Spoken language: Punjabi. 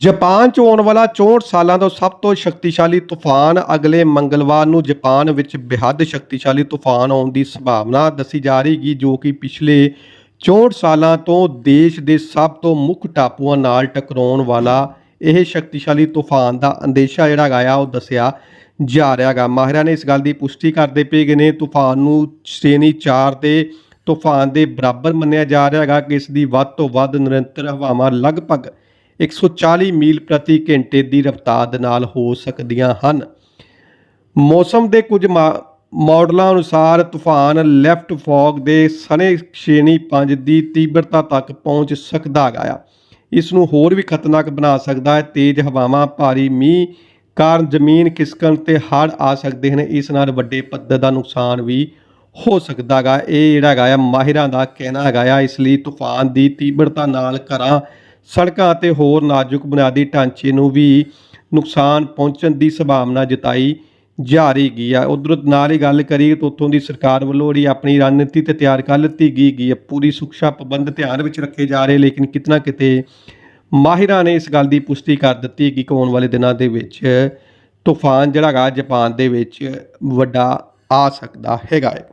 ਜਾਪਾਨ 'ਚ ਆਉਣ ਵਾਲਾ 64 ਸਾਲਾਂ ਤੋਂ ਸਭ ਤੋਂ ਸ਼ਕਤੀਸ਼ਾਲੀ ਤੂਫਾਨ ਅਗਲੇ ਮੰਗਲਵਾਰ ਨੂੰ ਜਾਪਾਨ ਵਿੱਚ ਬੇਹੱਦ ਸ਼ਕਤੀਸ਼ਾਲੀ ਤੂਫਾਨ ਆਉਣ ਦੀ ਸੰਭਾਵਨਾ ਦੱਸੀ ਜਾ ਰਹੀ ਗੀ ਜੋ ਕਿ ਪਿਛਲੇ 64 ਸਾਲਾਂ ਤੋਂ ਦੇਸ਼ ਦੇ ਸਭ ਤੋਂ ਮੁੱਖ ਟਾਪੂਆਂ ਨਾਲ ਟਕਰਾਉਣ ਵਾਲਾ ਇਹ ਸ਼ਕਤੀਸ਼ਾਲੀ ਤੂਫਾਨ ਦਾ ਅੰਦੇਸ਼ਾ ਜਿਹੜਾ ਹੈਗਾ ਆ, ਉਹ ਦੱਸਿਆ ਜਾ ਰਿਹਾ ਹੈਗਾ ਮਾਹਿਰਾਂ ਨੇ ਇਸ ਗੱਲ ਦੀ ਪੁਸ਼ਟੀ ਕਰਦੇ ਪਏ ਗਏ ਨੇ ਤੂਫਾਨ ਨੂੰ ਸ਼੍ਰੇਣੀ 4 ਦੇ ਤੂਫਾਨ ਦੇ ਬਰਾਬਰ ਮੰਨਿਆ ਜਾ ਰਿਹਾ ਹੈਗਾ ਕਿ ਇਸ ਦੀ ਵੱਧ ਤੋਂ ਵੱਧ ਨਿਰੰਤਰ ਹਵਾਵਾਂ ਲਗਭਗ 140 ਮੀਲ ਪ੍ਰਤੀ ਘੰਟੇ ਦੀ ਰਫ਼ਤਾਰ ਦੇ ਨਾਲ ਹੋ ਸਕਦੀਆਂ ਹਨ। ਮੌਸਮ ਦੇ ਕੁਝ ਮਾ- ਮਾਡਲਾਂ ਅਨੁਸਾਰ ਤੂਫਾਨ ਲੈਫਟ ਫੌਗ ਦੇ ਸਣੇ ਸ਼੍ਰੇਣੀ 5 ਦੀ ਤੀਬਰਤਾ ਤੱਕ ਪਹੁੰਚ ਸਕਦਾ ਹੈਗਾ ਆ। ਇਸ ਨੂੰ ਹੋਰ ਵੀ ਖਤਰਨਾਕ ਬਣਾ ਸਕਦਾ ਹੈ। ਤੇਜ਼ ਹਵਾਵਾਂ, ਭਾਰੀ ਮੀਂਹ ਕਾਰਨ ਜ਼ਮੀਨ ਖਿਸਕਣ ਤੇ ਹੜ੍ਹ ਆ ਸਕਦੇ ਹਨ। ਇਸ ਨਾਲ ਵੱਡੇ ਪੱਧਰ ਦਾ ਨੁਕਸਾਨ ਵੀ ਹੋ ਸਕਦਾ ਹੈਗਾ। ਇਹ ਜਿਹੜਾ ਹੈਗਾ ਆ, ਮਾਹਿਰਾਂ ਦਾ ਕਹਿਣਾ ਹੈਗਾ ਆ, ਇਸ ਲਈ ਤੂਫਾਨ ਦੀ ਤੀਬਰਤਾ ਨਾਲ ਘਰਾਂ ਸੜਕਾਂ ਅਤੇ ਹੋਰ ਨਾਜ਼ੁਕ ਬੁਨਿਆਦੀ ਢਾਂਚੇ ਨੂੰ ਵੀ ਨੁਕਸਾਨ ਪਹੁੰਚਣ ਦੀ ਸੰਭਾਵਨਾ ਜਤਾਈ ਜਾ ਰਹੀ ਗਈ ਆ। ਉਧਰ ਨਾਲ ਹੀ ਗੱਲ ਕਰੀਏ ਤਾਂ ਉੱਥੋਂ ਦੀ ਸਰਕਾਰ ਵੱਲੋਂ ਜਿਹੜੀ ਆਪਣੀ ਰਣਨੀਤੀ ਤੇ ਤਿਆਰ ਕਰ ਲਿੱਤੀ ਗਈ ਗਈ ਪੂਰੀ ਸੁਰੱਖਿਆ ਪ੍ਰਬੰਧ ਧਿਆਨ ਵਿੱਚ ਰੱਖੇ ਜਾ ਰਹੇ, ਲੇਕਿਨ ਕਿਤਨਾ ਕਿਤੇ ਮਾਹਿਰਾਂ ਨੇ ਇਸ ਗੱਲ ਦੀ ਪੁਸ਼ਟੀ ਕਰ ਦਿੱਤੀ ਕਿ ਆਉਣ ਵਾਲੇ ਦਿਨਾਂ ਦੇ ਵਿੱਚ ਤੂਫਾਨ ਜਿਹੜਾ ਹੈਗਾ ਜਾਪਾਨ ਦੇ ਵਿੱਚ ਵੱਡਾ ਆ ਸਕਦਾ ਹੈਗਾ ਹੈ